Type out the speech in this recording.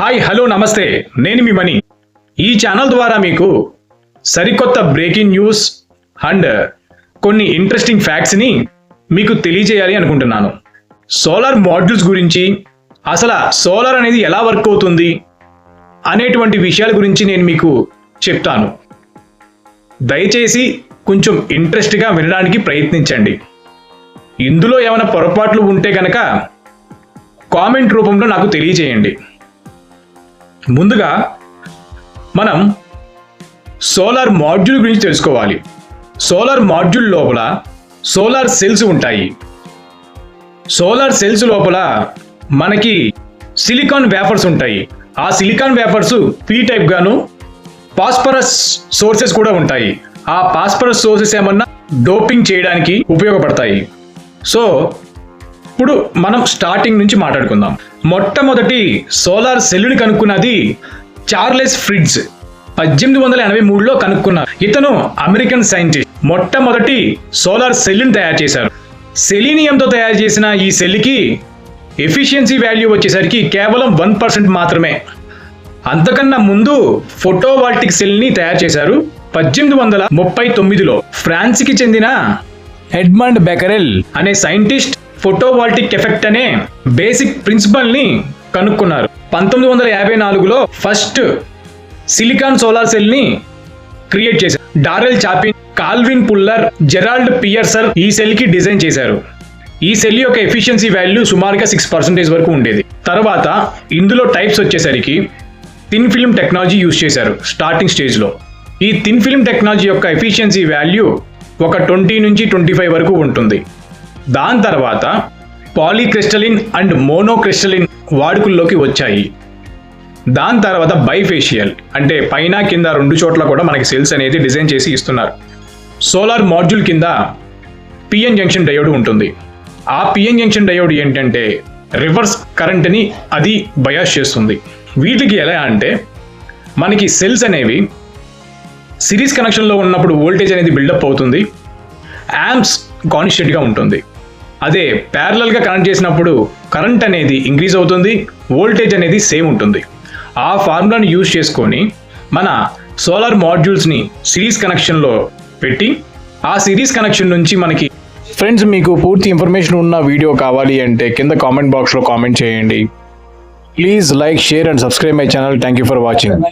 Hi hello నమస్తే. నేను మీ మణి. ఈ ఛానల్ ద్వారా మీకు సరికొత్త బ్రేకింగ్ న్యూస్ అండ్ కొన్ని ఇంట్రెస్టింగ్ ఫ్యాక్ట్స్ని మీకు తెలియజేయాలి అనుకుంటున్నాను. సోలార్ మాడ్యూల్స్ గురించి అసలు సోలార్ అనేది ఎలా వర్క్ అవుతుంది అనేటువంటి విషయాల గురించి నేను మీకు చెప్తాను. దయచేసి కొంచెం ఇంట్రెస్ట్గా వినడానికి ప్రయత్నించండి. ఇందులో ఏమైనా పొరపాట్లు ఉంటే కనుక కామెంట్ రూపంలో నాకు తెలియజేయండి. ముందుగా మనం సోలార్ మాడ్యూల్ గురించి తెలుసుకోవాలి. సోలార్ మాడ్యూల్ లోపల సోలార్ సెల్స్ ఉంటాయి. సోలార్ సెల్స్ లోపల మనకి సిలికాన్ వేఫర్స్ ఉంటాయి. ఆ సిలికాన్ వేఫర్స్ పీ టైప్ గాను పాస్పరస్ సోర్సెస్ కూడా ఉంటాయి. ఆ పాస్పరస్ సోర్సెస్ ఏమన్నా డోపింగ్ చేయడానికి ఉపయోగపడతాయి. సో ఇప్పుడు మనం స్టార్టింగ్ నుంచి మాట్లాడుకుందాం. మొట్టమొదటి సోలార్ సెల్లుని కనుక్కున్నది చార్లెస్ ఫ్రిడ్జ్ పద్దెనిమిది వందల ఎనభై మూడులో కనుక్కున్నారు. ఇతను అమెరికన్ సైంటిస్ట్ మొట్టమొదటి సోలార్ సెల్లుని తయారు చేశారు. సెలీనియంతో తయారు చేసిన ఈ సెల్కి ఎఫిషియన్సీ వాల్యూ వచ్చేసరికి కేవలం వన్ పర్సెంట్ మాత్రమే. అంతకన్నా ముందు ఫోటోవాల్టిక్ సెల్ని తయారు చేశారు పద్దెనిమిది వందల ముప్పై తొమ్మిదిలో. ఫ్రాన్స్కి చెందిన ఎడ్మండ్ బెకరెల్ అనే సైంటిస్ట్ ఫోటోవాల్టిక్ ఎఫెక్ట్ అనే బేసిక్ ప్రిన్సిపల్ని కనుక్కున్నారు. పంతొమ్మిది వందల యాభై నాలుగులో ఫస్ట్ సిలికాన్ సోలార్ సెల్ని క్రియేట్ చేశారు. Daryl Chapin Calvin Fuller Gerald Pearson ఈ సెల్కి డిజైన్ చేశారు. ఈ సెల్ యొక్క ఎఫిషియన్సీ వాల్యూ సుమారుగా సిక్స్ పర్సెంటేజ్ వరకు ఉండేది. తర్వాత ఇందులో టైప్స్ వచ్చేసరికి థిన్ ఫిల్మ్ టెక్నాలజీ యూజ్ చేశారు స్టార్టింగ్ స్టేజ్లో. ఈ థిన్ ఫిల్మ్ టెక్నాలజీ యొక్క ఎఫిషియన్సీ వాల్యూ ఒక ట్వంటీ నుంచి ట్వంటీ ఫైవ్ వరకు ఉంటుంది. దాని తర్వాత పాలీక్రిస్టలిన్ అండ్ మోనోక్రిస్టలిన్ వాడుకల్లోకి వచ్చాయి. దాని తర్వాత బైఫేషియల్ అంటే పైన కింద రెండు చోట్ల కూడా మనకి సెల్స్ అనేది డిజైన్ చేసి ఇస్తున్నారు. సోలార్ మాడ్యూల్ కింద పిఎన్ జంక్షన్ డయోడ్ ఉంటుంది. ఆ పిఎన్ జంక్షన్ డయోడ్ ఏంటంటే రివర్స్ కరెంట్ని అది బయాస్ చేస్తుంది. వీటికి ఎలా అంటే మనకి సెల్స్ అనేవి సిరీస్ కనెక్షన్లో ఉన్నప్పుడు వోల్టేజ్ అనేది బిల్డప్ అవుతుంది. యాంప్స్ కాన్స్టెంట్గా ఉంటుంది. అదే ప్యారలల్గా కనెక్ట్ చేసినప్పుడు కరెంట్ అనేది ఇంక్రీజ్ అవుతుంది వోల్టేజ్ అనేది సేమ్ ఉంటుంది. ఆ ఫార్ములాను యూజ్ చేసుకొని మన సోలార్ మాడ్యూల్స్ని సిరీస్ కనెక్షన్లో పెట్టి ఆ సిరీస్ కనెక్షన్ నుంచి మనకి ఫ్రెండ్స్ మీకు పూర్తి ఇన్ఫర్మేషన్ ఉన్న వీడియో కావాలి అంటే కింద కామెంట్ బాక్స్లో కామెంట్ చేయండి. Please like share and subscribe my channel thank you for watching